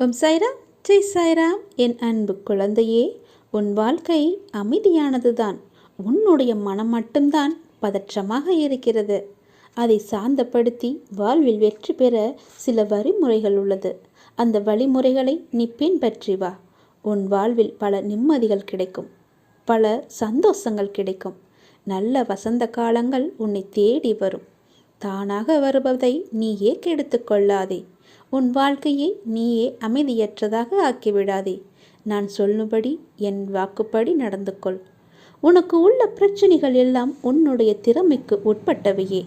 ஓம் சாய்ராம் ஜெய் சாய்ராம் என் அன்பு குழந்தையே உன் வாழ்க்கை அமைதியானதுதான். உன்னுடைய மனம் மட்டும்தான் பதற்றமாக இருக்கிறது. அதை சாந்தப்படுத்தி வாழ்வில் வெற்றி பெற சில வழிமுறைகள் உள்ளது. அந்த வழிமுறைகளை நீ பின்பற்றி வா. உன் வாழ்வில் பல நிம்மதிகள் கிடைக்கும். பல சந்தோஷங்கள் கிடைக்கும். நல்ல வசந்த காலங்கள் உன்னை தேடி வரும். தானாக வருவதை நீயே கெடுத்து கொள்ளாதே. உன் வாழ்க்கையை நீயே அமைதியற்றதாக ஆக்கிவிடாதே. நான் சொல்லும்படி என் வாக்குப்படி நடந்து கொள் உனக்கு உள்ள பிரச்சனைகள் எல்லாம் உன்னுடைய திறமைக்கு உட்பட்டவையே.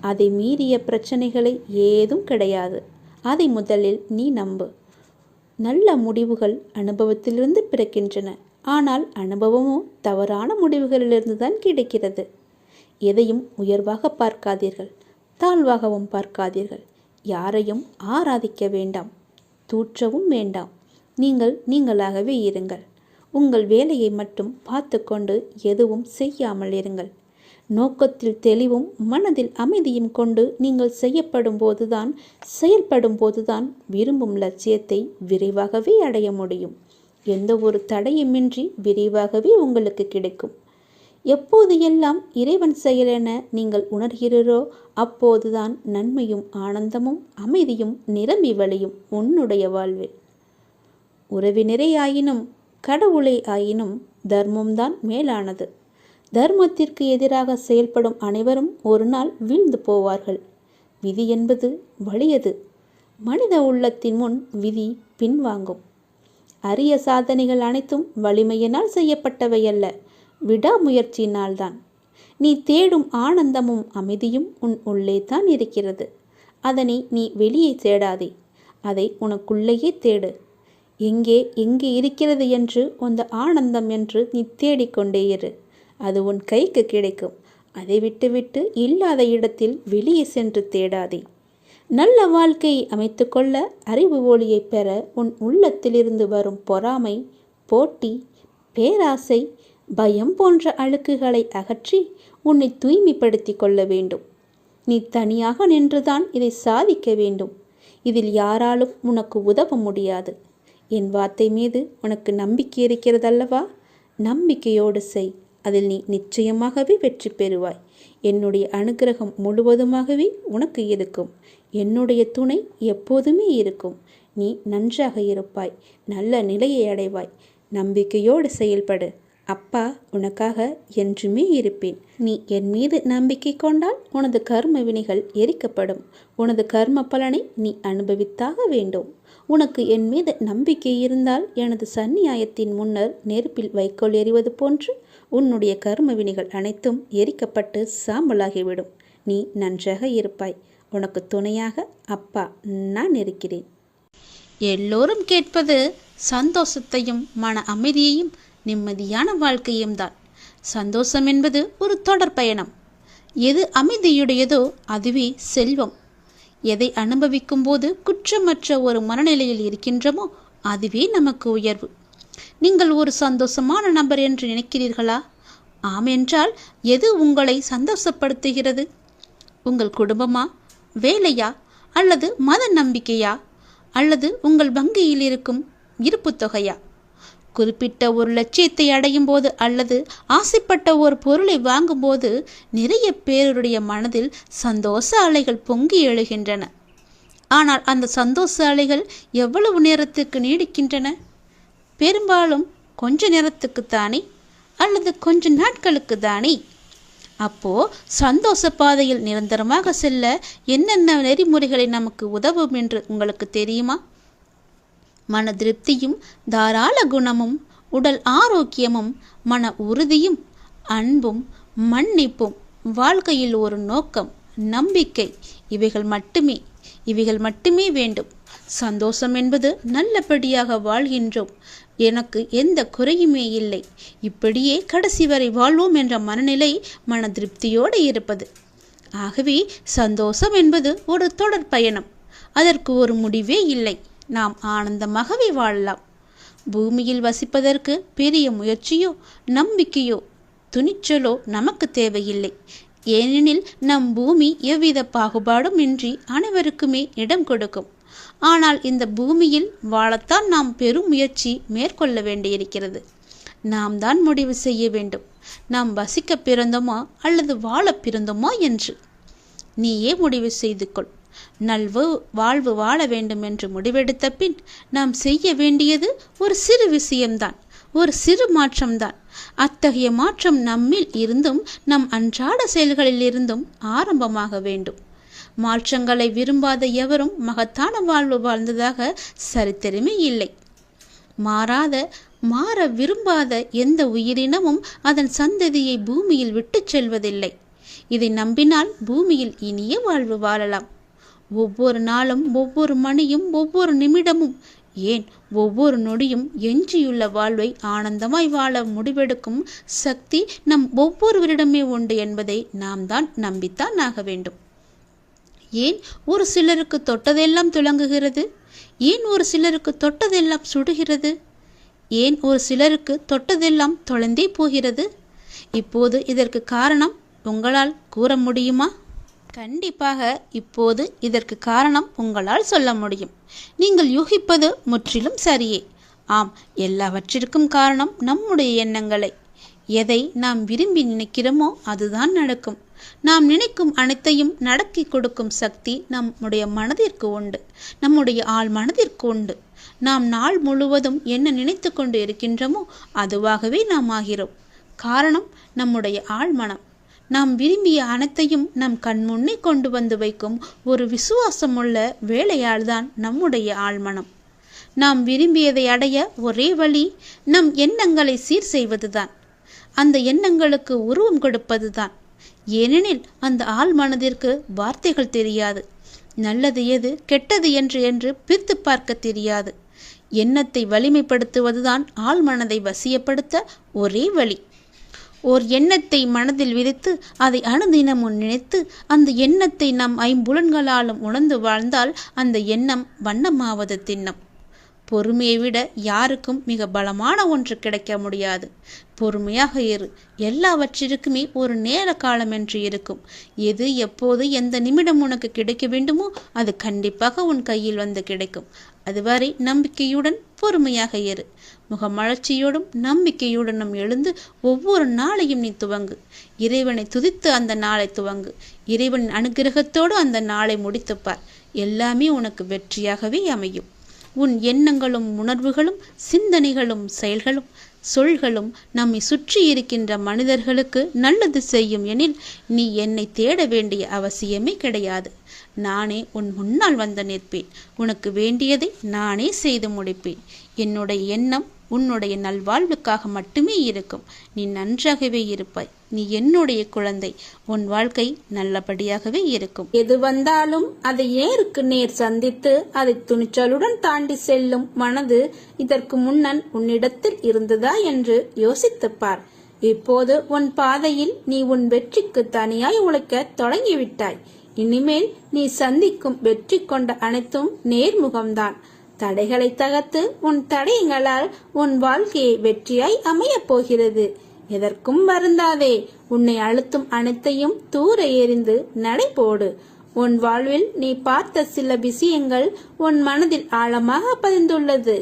அதை மீறிய பிரச்சனைகளை ஏதும் கிடையாது. அதை முதலில் நீ நம்பு. நல்ல முடிவுகள் அனுபவத்திலிருந்து பிறக்கின்றன. ஆனால் அனுபவமும் தவறான முடிவுகளிலிருந்து தான் கிடைக்கிறது. எதையும் உயர்வாக பார்க்காதீர்கள். தாழ்வாகவும் பார்க்காதீர்கள். யாரையும் ஆராதிக்க வேண்டாம். தூற்றவும் வேண்டாம். நீங்கள் நீங்களாகவே இருங்கள். உங்கள் வேலையை மட்டும் பார்த்து கொண்டு எதுவும் செய்யாமல் இருங்கள். நோக்கத்தில் தெளிவும் மனதில் அமைதியும் கொண்டு நீங்கள் செய்யப்படும் போதுதான் செயல்படும் போதுதான் விரும்பும் லட்சியத்தை விரைவாகவே அடைய முடியும். எந்த ஒரு தடையுமின்றி விரைவாகவே உங்களுக்கு கிடைக்கும். எப்போது எல்லாம் இறைவன் செயல் என நீங்கள் உணர்கிறீரோ அப்போதுதான் நன்மையும் ஆனந்தமும் அமைதியும் நிரம்பி வழியும் உன்னுடைய வாழ்வில். உறவினரே ஆயினும் கடவுளே ஆயினும் தர்மம்தான் மேலானது. தர்மத்திற்கு எதிராக செயல்படும் அனைவரும் ஒரு நாள் வீழ்ந்து போவார்கள். விதி என்பது வலியது. மனித உள்ளத்தின் முன் விதி பின்வாங்கும். அரிய சாதனைகள் அனைத்தும் வலிமையினால் செய்யப்பட்டவை அல்ல விடாமுயற்சியினால்தான். நீ தேடும் ஆனந்தமும் அமைதியும் உன் உள்ளே தான் இருக்கிறது. அதனை நீ வெளியே தேடாதே. அதை உனக்குள்ளேயே தேடு. எங்கே எங்கே இருக்கிறது என்று அந்த ஆனந்தம் என்று நீ தேடிக்கொண்டே இரு. அது உன் கைக்கு கிடைக்கும். அதை விட்டுவிட்டு இல்லாத இடத்தில் வெளியே சென்று தேடாதே. நல்ல வாழ்க்கையை அமைத்துக்கொள்ள அறிவு ஒளியை பெற உன் உள்ளத்திலிருந்து வரும் பொறாமை போட்டி பேராசை பயம் போன்ற அழுக்குகளை அகற்றி உன்னை தூய்மைப்படுத்தி கொள்ள வேண்டும். நீ தனியாக நின்றுதான் இதை சாதிக்க வேண்டும். இதில் யாராலும் உனக்கு உதவ முடியாது. என் வார்த்தை மீது உனக்கு நம்பிக்கை இருக்கிறதல்லவா? நம்பிக்கையோடு செய். அதில் நீ நிச்சயமாகவே வெற்றி பெறுவாய். என்னுடைய அனுகிரகம் முழுவதுமாகவே உனக்கு இருக்கும். என்னுடைய துணை எப்போதுமே இருக்கும். நீ நன்றாக இருப்பாய். நல்ல நிலையை அடைவாய். நம்பிக்கையோடு செயல்படு. அப்பா உனக்காக என்றுமே இருப்பேன். நீ என் மீது நம்பிக்கை கொண்டால் உனது கர்ம வினைகள் எரிக்கப்படும். உனது கர்ம பலனை நீ அனுபவித்தாக வேண்டும். உனக்கு என் மீது நம்பிக்கை இருந்தால் எனது சந்நியாயத்தின் முன்னர் நெருப்பில் வைக்கோல் எறிவது போன்று உன்னுடைய கர்ம வினைகள் அனைத்தும் எரிக்கப்பட்டு சாம்பலாகிவிடும். நீ நன்றாக இருப்பாய். உனக்கு துணையாக அப்பா நான் இருக்கிறேன். எல்லோரும் கேட்பது சந்தோஷத்தையும் மன அமைதியையும் நிம்மதியான வாழ்க்கையும் தான். சந்தோஷம் என்பது ஒரு தொடர் பயணம். எது அமைதியுடையதோ அதுவே செல்வம். எதை அனுபவிக்கும் போது குற்றமற்ற ஒரு மனநிலையில் இருக்கின்றமோ அதுவே நமக்கு உயர்வு. நீங்கள் ஒரு சந்தோஷமான நபர் என்று நினைக்கிறீர்களா? ஆம் என்றால் எது உங்களை சந்தோஷப்படுத்துகிறது? உங்கள் குடும்பமா வேலையா அல்லது மத நம்பிக்கையா? அல்லது உங்கள் வங்கியில் இருக்கும் இருப்பு தொகையா? குறிப்பிட்ட ஒரு லட்சியத்தை அடையும் போது அல்லது ஆசைப்பட்ட ஒரு பொருளை வாங்கும்போது நிறைய பேருடைய மனதில் சந்தோஷ அலைகள் பொங்கி எழுகின்றன. ஆனால் அந்த சந்தோஷ அலைகள் எவ்வளவு நேரத்துக்கு நீடிக்கின்றன? பெரும்பாலும் கொஞ்ச நேரத்துக்கு தானே அல்லது கொஞ்ச நாட்களுக்கு தானே? அப்போ சந்தோஷ பாதையில் நிரந்தரமாக செல்ல என்னென்ன நெறிமுறைகளை நமக்கு உதவும் என்று உங்களுக்கு தெரியுமா? மன திருப்தியும் தாராள குணமும் உடல் ஆரோக்கியமும் மன உறுதியும் அன்பும் மன்னிப்பும் வாழ்க்கையில் ஒரு நோக்கம் நம்பிக்கை. இவைகள் மட்டுமே இவைகள் மட்டுமே வேண்டும். சந்தோஷம் என்பது நல்லபடியாக வாழ்கின்றோம். எனக்கு எந்த குறையுமே இல்லை. இப்படியே கடைசி வரை வாழ்வோம் என்ற மனநிலை மன திருப்தியோடு இருப்பது. ஆகவே சந்தோஷம் என்பது ஒரு தொடர் பயணம். அதற்கு ஒரு முடிவே இல்லை. நாம் ஆனந்தமாகவே வாழலாம். பூமியில் வசிப்பதற்கு பெரிய முயற்சியோ நம்பிக்கையோ துணிச்சலோ நமக்கு தேவையில்லை. ஏனெனில் நம் பூமி எவ்வித பாகுபாடும் இன்றி அனைவருக்குமே இடம் கொடுக்கும். ஆனால் இந்த பூமியில் வாழத்தான் நாம் பெரும் முயற்சி மேற்கொள்ள வேண்டியிருக்கிறது. நாம் தான் முடிவு செய்ய வேண்டும். நாம் வசிக்க பிறந்தோமா அல்லது வாழ பிறந்தோமா என்று. நீயே முடிவு செய்து கொள் நல்வு வாழ்வு வாழ வேண்டும் என்று முடிவெடுத்த பின் நாம் செய்ய வேண்டியது ஒரு சிறு விஷயம்தான் ஒரு சிறு மாற்றம்தான். அத்தகைய மாற்றம் நம்மில் இருந்தும் நம் அன்றாட செயல்களில் இருந்தும் ஆரம்பமாக வேண்டும். மாற்றங்களை விரும்பாத எவரும் மகத்தான வாழ்வு வாழ்ந்ததாக சரித்திரமே இல்லை. மாறாத மாற விரும்பாத எந்த உயிரினமும் அதன் சந்ததியை பூமியில் விட்டுச் செல்வதில்லை. இதை நம்பினால் பூமியில் இனிய வாழ்வு வாழலாம். ஒவ்வொரு நாளும் ஒவ்வொரு மணியும் ஒவ்வொரு நிமிடமும். ஏன்? ஒவ்வொரு நொடியும் எஞ்சியுள்ள வாழ்வை ஆனந்தமாய் வாழ முடிவெடுக்கும் சக்தி நம் ஒவ்வொருவரிடமே உண்டு என்பதை நாம் தான் நம்பித்தான் ஆக வேண்டும். ஏன்? ஒரு சிலருக்கு தொட்டதெல்லாம் துளங்குகிறது ஏன் ஒரு சிலருக்கு தொட்டதெல்லாம் சுடுகிறது? ஏன் ஒரு சிலருக்கு தொட்டதெல்லாம் தொலைந்தே போகிறது? இப்போது இதற்கு காரணம் உங்களால் கூற முடியுமா? கண்டிப்பாக இப்போது இதற்கு காரணம் உங்களால் சொல்ல முடியும். நீங்கள் யூகிப்பது முற்றிலும் சரியே. ஆம் எல்லாவற்றிற்கும் காரணம் நம்முடைய எண்ணங்களை. எதை நாம் விரும்பி நினைக்கிறோமோ அதுதான் நடக்கும். நாம் நினைக்கும் அனைத்தையும் நடத்தி கொடுக்கும் சக்தி நம்முடைய மனதிற்கு உண்டு. நம்முடைய ஆள் மனதிற்கு உண்டு. நாம் நாள் முழுவதும் என்ன நினைத்து கொண்டு இருக்கின்றோமோ அதுவாகவே நாம் ஆகிறோம். காரணம் நம்முடைய ஆழ்மனம். நாம் விரும்பிய அனைத்தையும் நம் கண்முன்னே கொண்டு வந்து வைக்கும் ஒரு விசுவாசமுள்ள வேலையால்தான் நம்முடைய ஆழ்மனம் நாம் விரும்பியதை அடைய ஒரே வழி நம் எண்ணங்களை சீர் செய்வதுதான். அந்த எண்ணங்களுக்கு உருவம் கொடுப்பதுதான். ஏனெனில் அந்த ஆள் மனதிற்கு வார்த்தைகள் தெரியாது. நல்லது எது கெட்டது என்று என்று பிரித்து பார்க்க தெரியாது. எண்ணத்தை வலிமைப்படுத்துவதுதான் ஆழ்மனதை வசியப்படுத்த ஒரே வழி. ஓர் எண்ணத்தை மனதில் விதைத்து அதை அணுதினமும் நினைத்து அந்த எண்ணத்தை நம் ஐம்புலன்களாலும் உணர்ந்து வாழ்ந்தால் அந்த எண்ணம் வண்ணமாவது திண்ணம் பொறுமையை விட யாருக்கும் மிக பலமான ஒன்று கிடைக்க முடியாது. பொறுமையாக இரு. எல்லாவற்றிற்குமே ஒரு நேர காலம் என்று இருக்கும். எது எப்போது எந்த நிமிடம் உனக்கு கிடைக்க வேண்டுமோ அது கண்டிப்பாக உன் கையில் வந்து கிடைக்கும். அதுவரை நம்பிக்கையுடன் பொறுமையாக இரு முகமலர்ச்சியோடும் நம்பிக்கையுடனும் எழுந்து ஒவ்வொரு நாளையும் நீ துவங்கு. இறைவனை துதித்து அந்த நாளை துவங்கு. இறைவனின் அனுகிரகத்தோடு அந்த நாளை முடித்துப்பார். எல்லாமே உனக்கு வெற்றியாகவே அமையும். உன் எண்ணங்களும் உணர்வுகளும் சிந்தனைகளும் செயல்களும் சொல்களும் நம்மை சுற்றி இருக்கின்ற மனிதர்களுக்கு நல்லது செய்யும் எனில் நீ என்னை தேட வேண்டிய அவசியமே கிடையாது. நானே உன் முன்னால் வந்து நிற்பேன். உனக்கு வேண்டியதை நானே செய்து முடிப்பேன். என்னுடைய எண்ணம் உன்னுடைய நல்வாழ்வுக்காக மட்டுமே இருக்கும். நீ நன்றாகவே இருப்பாய். நீ என்னுடைய குழந்தை. உன் வாழ்க்கை நல்லபடியாகவே இருக்கும். எது வந்தாலும் அதை ஏருக்கு நேர் சந்தித்து அதை துணிச்சலுடன் தாண்டி செல்லும் மனது இதற்கு முன்னன் உன்னிடத்தில் இருந்ததா என்று யோசித்துப்பார். இப்போது உன் பாதையில் நீ உன் வெற்றிக்கு தனியாய் உழைக்க தொடங்கிவிட்டாய். இனிமேல் நீ சந்திக்கும் வெற்றி கொண்ட அனைத்தும் நேர்முகம்தான். தடைகளை தகர்த்து உன் தடயங்களால் உன் வாழ்க்கையை வெற்றியாய் அமையப் போகிறது. எதற்கும் வருந்தாதே உன்னை அழுத்தும் அனைத்தையும் தூர எறிந்து நடைபோடு உன் வாழ்வில் நீ பார்த்த சில விஷயங்கள் உன் மனதில் ஆழமாக பதிந்துள்ளது.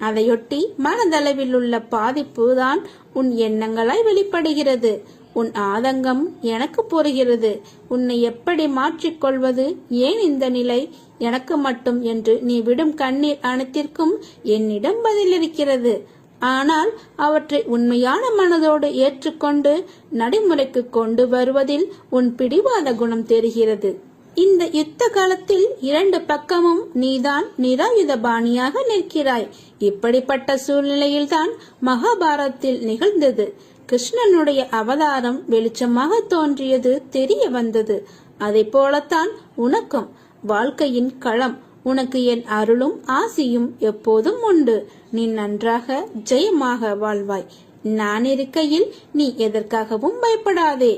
அதையொட்டி மனதளவில் உள்ள பாதிப்பு தான் உன் எண்ணங்களாய் வெளிப்படுகிறது. உன் ஆதங்கம் எனக்கு புரிகிறது. உன்னை எப்படி மாற்றிக்கொள்வது? ஏன் இந்த நிலை? எனக்கு மட்டும் என்று நீ விடும் கண்ணீர் அனைத்திற்கும் என்னிடம் பதில் இருக்கிறது ஆனால் அவற்றை உண்மையான மனதோடு ஏற்றுக்கொண்டு நடைமுறைக்கு கொண்டு வருவதில் உன் பிடிவாத குணம் தெரிகிறது. இந்த யுத்த காலத்தில் இரண்டு பக்கமும் நீதான் நிராயுத பாணியாக நிற்கிறாய். இப்படிப்பட்ட சூழ்நிலையில்தான் மகாபாரதத்தில் நிகழ்ந்தது. கிருஷ்ணனுடைய அவதாரம் வெளிச்சமாக தோன்றியது தெரிய வந்தது. அதை போலத்தான் உனக்கும் வாழ்க்கையின் களம் உனக்கு என் அருளும் ஆசியும் எப்போதும் உண்டு. நீ நன்றாக ஜெயமாக வாழ்வாய். நான் இருக்கையில் நீ எதற்காகவும் பயப்படாதே.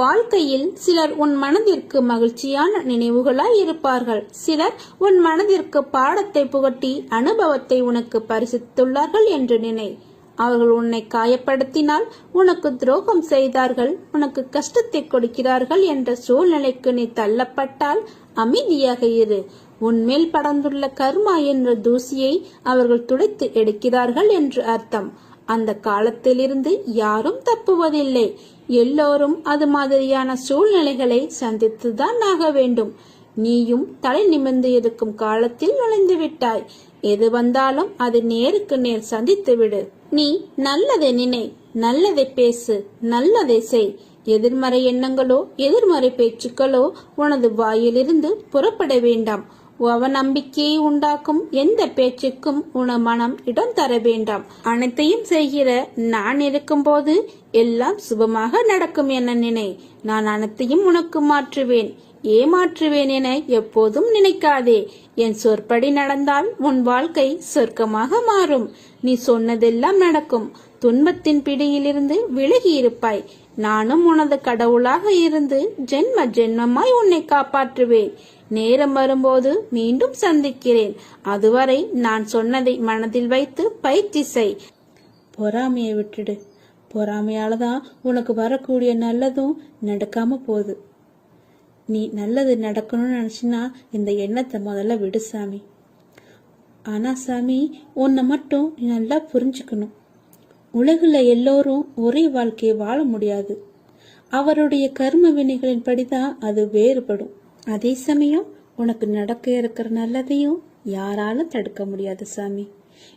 வாழ்க்கையில் சிலர் உன் மனதிற்கு மகிழ்ச்சியான நினைவுகளாய் இருப்பார்கள். சிலர் உன் மனதிற்கு பாடத்தை புகட்டி அனுபவத்தை உனக்கு பரிசித்துள்ளார்கள் என்று நினை. அவர்கள் உன்னை காயப்படுத்தினால் உனக்கு துரோகம் செய்தார்கள் உனக்கு கஷ்டத்தை கொடுக்கிறார்கள் என்ற சூழ்நிலைக்கு நீ தள்ளப்பட்டால் அமைதியாக இரு. உன்மேல் படர்ந்துள்ள கர்மா என்ற தூசியை அவர்கள் துடைத்து எடுக்கிறார்கள் என்று அர்த்தம். அந்த காலத்திலிருந்து யாரும் தப்புவதில்லை. எல்லோரும் அது மாதிரியான சூழ்நிலைகளை சந்தித்துதான் ஆக வேண்டும். நீயும் தலை நிமிர்ந்து இருக்கும் காலத்தில் நுழைந்து விட்டாய். எது வந்தாலும் அது நேருக்கு நேர் சந்தித்து விடு. நீ நல்லதை நினை நல்லதை பேசு நல்லதை செய். எதிர்மறை எண்ணங்களோ எதிர்மறை பேச்சுக்களோ உனது வாயிலிருந்து புறப்பட வேண்டாம். அவநம்பிக்கையை உண்டாக்கும் எந்த பேச்சுக்கும் உன மனம் இடம் தர வேண்டாம். அனைத்தையும் செய்கிற நான் இருக்கும்போது எல்லாம் சுபமாக நடக்கும் என நினை. நான் அனைத்தையும் உனக்கு மாற்றுவேன். ஏமாற்றுவேன் என எப்போதும் நினைக்காதே. என் சொற்படி நடந்தால் உன் வாழ்க்கை சொர்க்கமாக மாறும். நீ சொன்னதெல்லாம் நடக்கும். துன்பத்தின் பிடியிலிருந்து விலகி இருப்பாய் நானும் உனது கடவுளாக இருந்து ஜென்ம ஜென்மமாய் உன்னை காப்பாற்றுவேன். நேரம் வரும்போது மீண்டும் சந்திக்கிறேன். அதுவரை நான் சொன்னதை மனதில் வைத்து பயிற்சி செய். பொறாமையை விட்டுடு. பொறாமையால தான் உனக்கு வரக்கூடிய நல்லதும் நடக்காம போகுது. நீ நல்லது நடக்கணும்னு நினச்சினா இந்த எண்ணத்தை முதல்ல விடு சாமி. ஆனா சாமி உன்னை மட்டும் நீ நல்லா புரிஞ்சுக்கணும். உலகில் எல்லோரும் ஒரே வாழ்க்கையை வாழ முடியாது. அவருடைய கர்ம வினைகளின் படிதான் அது வேறுபடும். அதே சமயம் உனக்கு நடக்க இருக்கிற நல்லதையும் யாராலும் தடுக்க முடியாது சாமி.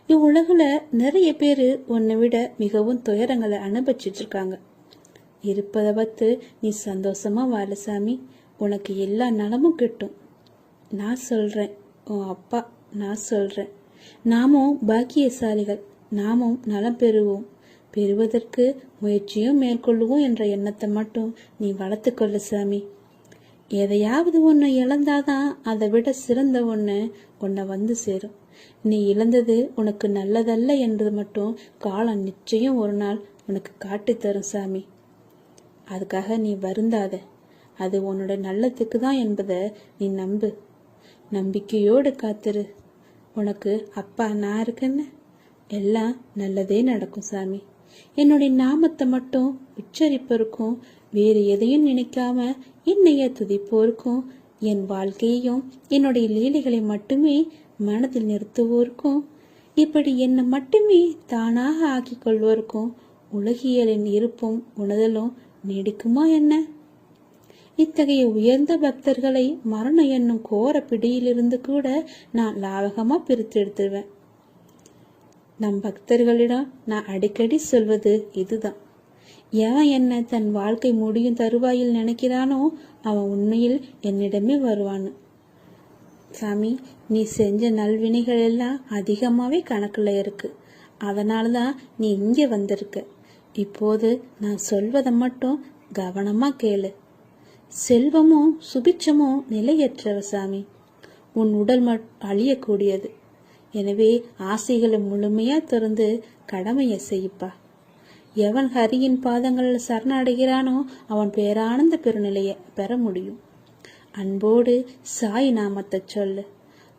இவ்வுலகில் நிறைய பேர் உன்னை விட மிகவும் துயரங்களை அனுபவிச்சிட்டு இருக்காங்க. இருப்பதை பார்த்து நீ சந்தோஷமா வாழ சாமி. உனக்கு எல்லா நலமும் கிட்டும். நான் சொல்கிறேன் உன் அப்பா நான் சொல்கிறேன் நாமும் பாக்கியசாலிகள். நாமும் நலம் பெறுவோம். பெறுவதற்கு முயற்சியும் மேற்கொள்ளுவோம் என்ற எண்ணத்தை மட்டும் நீ வளர்த்துக்கொள்ளு சாமி. எதையாவது ஒன்று இழந்தாதான் அதை விட சிறந்த ஒன்று உன்னை வந்து சேரும். நீ இழந்தது உனக்கு நல்லதல்ல என்றது மட்டும் காலம் நிச்சயம் ஒரு நாள் உனக்கு காட்டித்தரும் சாமி. அதுக்காக நீ வருந்தாத. அது உன்னோட நல்லதுக்கு தான் என்பதை நீ நம்பு. நம்பிக்கையோடு காத்துரு. உனக்கு அப்பா நான் இருக்கேன்னு எல்லாம் நல்லதே நடக்கும் சாமி. என்னுடைய நாமத்தை மட்டும் உச்சரிப்பதற்கும் வேறு எதையும் நினைக்காம என்னைய துதிப்போருக்கும் என் வாழ்க்கையையும் என்னுடைய லீலைகளை மட்டுமே மனதில் நிறுத்துவோருக்கும் இப்படி என்னை மட்டுமே தானாக ஆக்கிக் கொள்வோருக்கும் உலகியலின் இருப்பும் உணதலும் நீடிக்குமா என்ன? இத்தகைய உயர்ந்த பக்தர்களை மரணம் என்னும் கோர பிடியிலிருந்து கூட நான் லாவகமா பிரித்து எடுத்துருவேன். நம் பக்தர்களிடம் நான் அடிக்கடி சொல்வது இதுதான். எவன் என்ன தன் வாழ்க்கை முடியும் தருவாயில் நினைக்கிறானோ அவன் உண்மையில் என்னிடமே வருவான்னு சாமி நீ செஞ்ச நல்வினைகள் எல்லாம் அதிகமாகவே கணக்கில் இருக்கு. அதனால தான் நீ இங்கே வந்திருக்க. இப்போது நான் சொல்வதை மட்டும் கவனமாக கேளு. செல்வமும் சுபிச்சமோ நிலையற்றவ சாமி. உன் உடல் மட் அழியக்கூடியது. எனவே ஆசைகளை முழுமையா திறந்து கடமையை செய்ப்பா எவன் ஹரியின் பாதங்களில் சரணடைகிறானோ அவன் பேரானந்த பெருநிலையை பெற முடியும். அன்போடு சாய் நாமத்தை சொல்லு.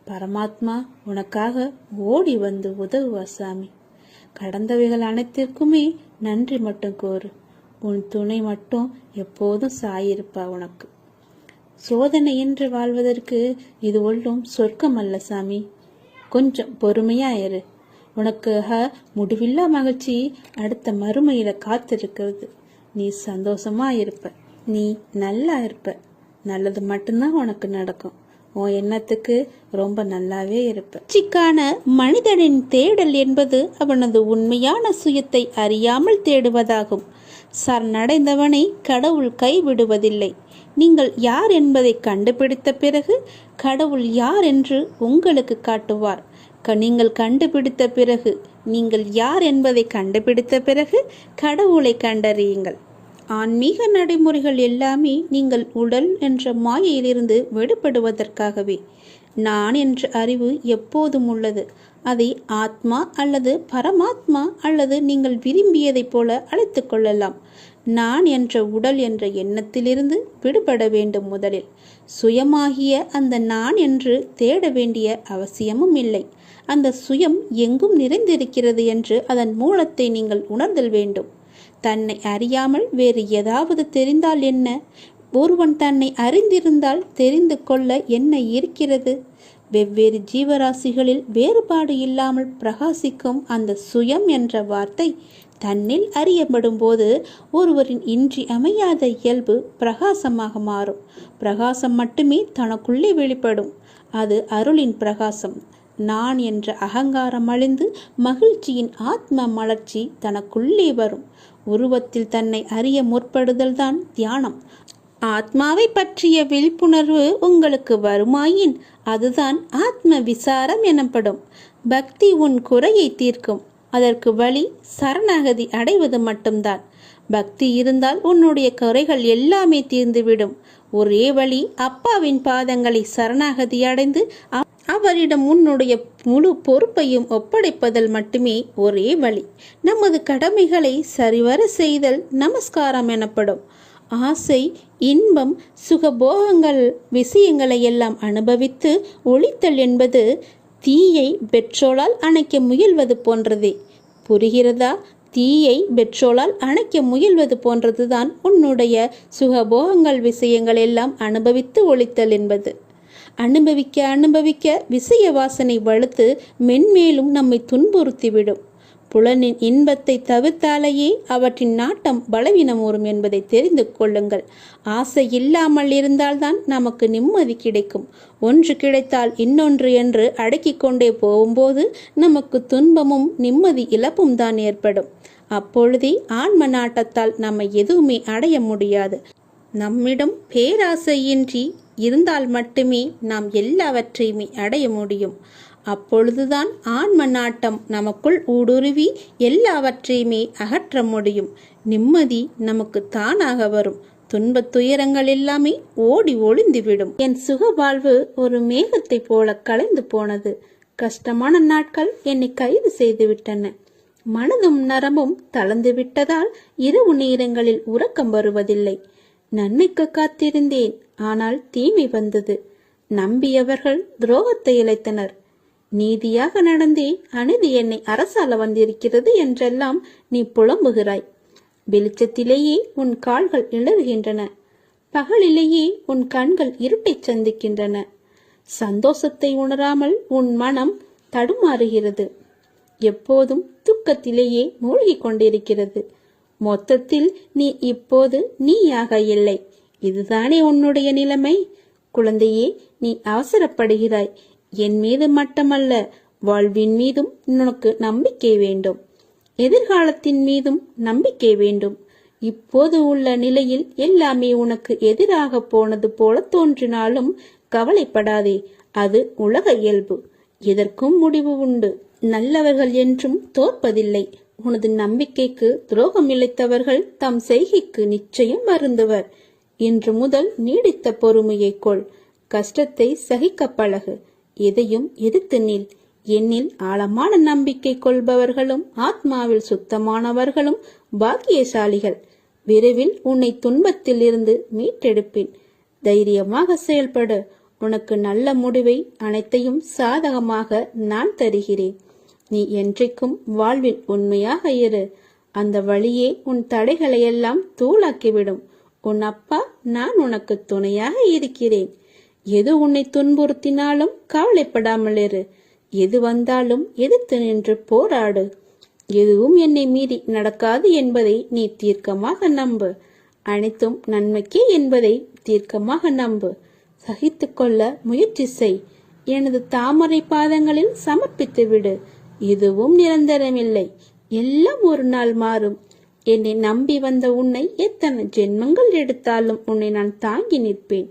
பரமாத்மா உனக்காக ஓடி வந்து உதவுவா சாமி. கடந்தவைகள் அனைத்திற்குமே நன்றி மட்டும் கோரு. உன் துணை மட்டும் எப்போதும் சாயிருப்பா உனக்கு. சோதனை என்று வாழ்வதற்கு இது ஒன்றும் சொர்க்கம் அல்ல சாமி. கொஞ்சம் பொறுமையா இரு. உனக்காக முடிவில்லா மகிழ்ச்சி அடுத்த மறுமையில காத்திருக்கிறது. நீ சந்தோஷமா இருப்ப. நீ நல்லா இருப்ப. நல்லது மட்டும்தான் உனக்கு நடக்கும். உன் எண்ணத்துக்கு ரொம்ப நல்லாவே இருப்ப. சிக்கான மனிதனின் தேடல் என்பது அவனது உண்மையான சுயத்தை அறியாமல் தேடுவதாகும். சரணடைந்தவனை கடவுள் கைவிடுவதில்லை. நீங்கள் யார் என்பதை கண்டுபிடித்த பிறகு கடவுள் யார் என்று உங்களுக்கு காட்டுவார். க- நீங்கள் கண்டுபிடித்த பிறகு நீங்கள் யார் என்பதை கண்டுபிடித்த பிறகு கடவுளை கண்டறியுங்கள். ஆன்மீக நடைமுறைகள் எல்லாமே நீங்கள் உடல் என்ற மாயையிலிருந்து விடுபடுவதற்காகவே. நான் என்ற அறிவு எப்போதும் உள்ளது அதை ஆத்மா அல்லது பரமாத்மா அல்லது நீங்கள் விரும்பியதைப் போல அழைத்து கொள்ளலாம். நான் என்ற உடல் என்ற எண்ணத்திலிருந்து விடுபட வேண்டும் முதலில். சுயமாகிய அந்த நான் என்று தேட வேண்டிய அவசியமும் இல்லை. அந்த சுயம் எங்கும் நிறைந்திருக்கிறது என்று அதன் மூலத்தை நீங்கள் உணர்தல் வேண்டும். தன்னை அறியாமல் வேறு ஏதாவது தெரிந்தால் என்ன? ஒருவன் தன்னை அறிந்திருந்தால் தெரிந்து கொள்ள என்ன இருக்கிறது? வெவ்வேறு ஜீவராசிகளில் வேறுபாடு இல்லாமல் பிரகாசிக்கும் அந்த சுயம் என்ற வார்த்தை தன்னில் அறியப்படும்போது ஒருவரின் இன்றி அமையாத இயல்பு பிரகாசமாக மாறும். பிரகாசம் மட்டுமே தனக்குள்ளே வெளிப்படும். அது அருளின் பிரகாசம். நான் என்ற அகங்காரம் அழிந்து மகிழ்ச்சியின் ஆத்ம மலர்ச்சி தனக்குள்ளே வரும். உருவத்தில் தன்னை அறிய முற்படுதல்தான் தியானம். ஆத்மாவை பற்றிய விழிப்புணர்வு உங்களுக்கு வருமாயின் அதுதான் ஆத்ம விசாரம் எனப்படும். பக்தி உன் குறையை தீர்க்கும். அதற்கு வழி சரணாகதி அடைவது மட்டும்தான். பக்தி இருந்தால் உன்னுடைய குறைகள் எல்லாமே தீர்ந்துவிடும். ஒரே வழி அப்பாவின் பாதங்களை சரணாகதி அடைந்து அவரிடம் உன்னுடைய முழு பொறுப்பையும் ஒப்படைப்பதல் மட்டுமே ஒரே வழி. நமது கடமைகளை சரிவர செய்தல் நமஸ்காரம் எனப்படும். ஆசை இன்பம் சுகபோகங்கள் விஷயங்களை எல்லாம் அனுபவித்து ஒழித்தல் என்பது தீயை பெட்ரோலால் அணைக்க முயல்வது போன்றதே. புரிகிறதா? தீயை பெட்ரோலால் அணைக்க முயல்வது போன்றதுதான் உன்னுடைய சுகபோகங்கள் விஷயங்கள் எல்லாம் அனுபவித்து ஒழித்தல் என்பது. அனுபவிக்க அனுபவிக்க விஷய வாசனை வலுத்து மென்மேலும் நம்மை துன்புறுத்திவிடும். புலனின் இன்பத்தை தவிர்த்தாலேயே அவற்றின் நாட்டம் பலவீனமூறும் என்பதை தெரிந்து கொள்ளுங்கள். ஆசை இல்லாமல் இருந்தால்தான் நமக்கு நிம்மதி கிடைக்கும். ஒன்று கிடைத்தால் இன்னொன்று என்று அடக்கிக் கொண்டே போகும்போது நமக்கு துன்பமும் நிம்மதி இழப்பும் தான் ஏற்படும். அப்பொழுதே ஆன்ம நாட்டத்தால் நம்மை எதுவுமே அடைய முடியாது. நம்மிடம் பேராசையின்றி இருந்தால் மட்டுமே நாம் எல்லாவற்றையுமே அடைய முடியும். அப்பொழுதுதான் ஆன்ம நாட்டம் நமக்குள் ஊடுருவி எல்லாவற்றையுமே அகற்ற முடியும். நிம்மதி நமக்கு தானாக வரும். துன்பத் துயரங்கள் எல்லாமே ஓடி ஒளிந்துவிடும் என் சுக வாழ்வு ஒரு மேகத்தைப் போல கலைந்து போனது. கஷ்டமான நாட்கள் என்னை கைது செய்து விட்டன. மனதும் நரம்பும் தளர்ந்து விட்டதால் இரவு நேரங்களில் உறக்கம் வருவதில்லை. நன்மைக்கு காத்திருந்தேன். ஆனால் தீமை வந்தது. நம்பியவர்கள் துரோகத்தை இழைத்தனர். நீதியாக நடந்தே அநீதி என்னை அரசால வந்திருக்கிறது என்றெல்லாம் நீ புலம்புகிறாய். வெளிச்சத்திலேயே உன் கால்கள் இழறுகின்றன பகலிலேயே உன் கண்கள் இருட்டை சந்திக்கின்றன. சந்தோஷத்தை உணராமல் உன் மனம் தடுமாறுகிறது. எப்போதும் துக்கத்திலேயே மூழ்கிக் கொண்டிருக்கிறது. மொத்தத்தில் நீ இப்போது நீயாக இல்லை. இதுதானே உன்னுடைய நிலைமை. குழந்தையே நீ அவசரப்படுகிறாய். என் மீது மட்டுமல்ல. வாழ்வின் மீதும் உனக்கு நம்பிக்கை வேண்டும். எதிர்காலத்தின் மீதும் நம்பிக்கை வேண்டும். இப்போது உள்ள நிலையில் எல்லாமே உனக்கு எதிராக போனது போல தோன்றினாலும் கவலைப்படாதே. அது உலக இயல்பு. எதற்கும் முடிவு உண்டு. நல்லவர்கள் என்றும் தோற்பதில்லை. உனது நம்பிக்கைக்கு துரோகம் இழைத்தவர்கள் தம் செய்கைக்கு நிச்சயம் வருந்துவர் இன்று முதல் நீடித்த பொறுமையை கொள். கஷ்டத்தை சகிக்க பழகு. எதையும் எதிர்த்து நில். என்னில் ஆழமான நம்பிக்கை கொள்பவர்களும் ஆத்மாவில் சுத்தமானவர்களும் பாக்கியசாலிகள். விரைவில் உன்னை துன்பத்தில் இருந்து மீட்டெடுப்பேன். தைரியமாக செயல்படு. உனக்கு நல்ல முடிவை அனைத்தையும் சாதகமாக நான் தருகிறேன். நீ என்றைக்கும் வாழ்வில் உண்மையாக இரு. அந்த வழியே உன் தடைகளையெல்லாம் தூளாக்கிவிடும். உன் அப்பா நான் உனக்கு துணையாக இருக்கிறேன். எது உன்னை துன்புறுத்தினாலும் கவலைப்படாமல் இரு. எது வந்தாலும் எதிர்த்து நின்று போராடு. எதுவும் என்னை மீறி நடக்காது என்பதை நீ தீர்க்கமாக நம்பு. அனைத்தும் நன்மைக்கே என்பதை தீர்க்கமாக நம்பு. சகித்து கொள்ள முயற்சி செய். எனது தாமரை பாதங்களில் சமர்ப்பித்து விடு. எதுவும் நிரந்தரமில்லை. எல்லாம் ஒரு நாள் மாறும். என்னை நம்பி வந்த உன்னை எத்தனை ஜென்மங்கள் எடுத்தாலும் உன்னை நான் தாங்கி நிற்பேன்.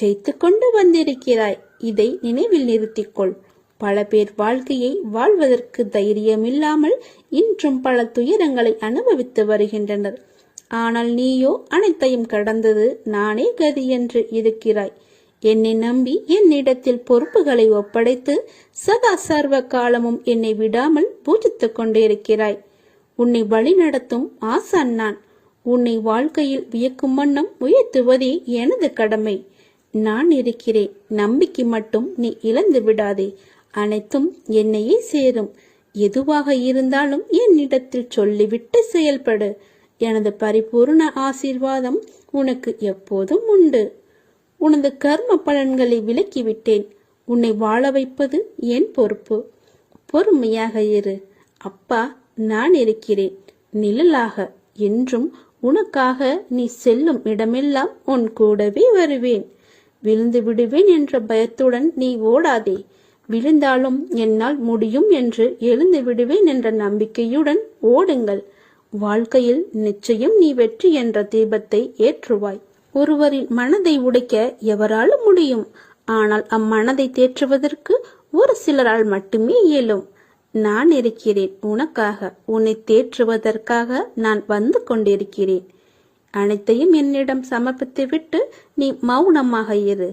ஜெயித்து கொண்டு வந்திருக்கிறாய். இதை நினைவில் நிறுத்திக்கொள். பல பேர் வாழ்க்கையை வாழ்வதற்கு தைரியம் இல்லாமல் இன்றும் பல துயரங்களை அனுபவித்து வருகின்றனர். ஆனால் நீயோ அனைத்தையும் கடந்தது நானே கதி என்று இருக்கிறாய். என்னை நம்பி என்னிடத்தில் பொறுப்புகளை ஒப்படைத்து சதா சர்வ காலமும் என்னை விடாமல் பூஜித்துக் கொண்டிருக்கிறாய். உன்னை வழிநடத்தும் ஆசான் நான். உன்னை வாழ்க்கையில் வியக்கும் வண்ணம் உயர்த்துவதே எனது கடமை. நான் இருக்கிறேன். நம்பிக்கை மட்டும் நீ இழந்து விடாதே. அனைத்தும் என்னையே சேரும். எதுவாக இருந்தாலும் என்னிடத்தில் சொல்லிவிட்டு செயல்படு. எனது பரிபூர்ண ஆசீர்வாதம் உனக்கு எப்போதும் உண்டு. உனது கர்ம பலன்களை விலக்கிவிட்டேன். உன்னை வாழ வைப்பது என் பொறுப்பு. பொறுமையாக இரு. அப்பா நான் இருக்கிறேன். நிழலாக. என்றும் உனக்காக நீ செல்லும் இடமெல்லாம் உன் கூடவே வருவேன். விழுந்து விடுவேன் என்ற பயத்துடன் நீ ஓடாதே. விழுந்தாலும் என்னால் முடியும் என்று எழுந்து விடுவேன் என்ற நம்பிக்கையுடன் ஓடுங்கள். வாழ்க்கையில் நிச்சயம் நீ வெற்றி என்ற தீபத்தை ஏற்றுவாய். ஒருவரின் மனதை உடைக்க எவராலும் முடியும். ஆனால் அம்மனதை தேற்றுவதற்கு ஒரு சிலரால் மட்டுமே இயலும். நான் இருக்கிறேன் உனக்காக. உன்னை தேற்றுவதற்காக நான் வந்து கொண்டிருக்கிறேன். அனைத்தையும் என்னிடம் சமர்ப்பித்துவிட்டு நீ மௌனமாக இரு.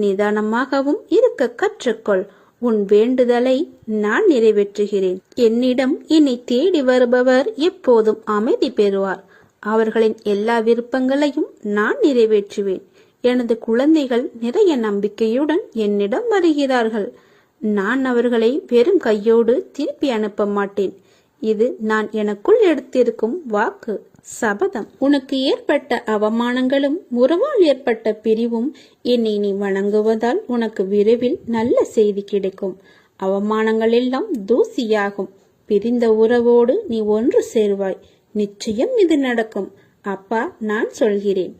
நிதானமாகவும் இருக்க கற்றுக்கொள். உன் வேண்டுதலை நான் நிறைவேற்றுகிறேன். என்னிடம் இனி தேடி வருபவர் எப்போதும் அமைதி பெறுவார். அவர்களின் எல்லா விருப்பங்களையும் நான் நிறைவேற்றுவேன். எனது குழந்தைகள் நிறைய நம்பிக்கையுடன் என்னிடம் வருகிறார்கள். நான் அவர்களை வெறும் கையோடு திருப்பி அனுப்ப மாட்டேன். இது நான் எனக்குள் எடுத்திருக்கும் வாக்கு. சபதம். உனக்கு ஏற்பட்ட அவமானங்களும் உறவால் ஏற்பட்ட பிரிவும் என்னை நீ வணங்குவதால் உனக்கு விரைவில் நல்ல செய்தி கிடைக்கும். அவமானங்கள் எல்லாம் தூசியாகும். பிரிந்த உறவோடு நீ ஒன்று சேர்வாய். நிச்சயம் இது நடக்கும். அப்பா நான் சொல்கிறேன்.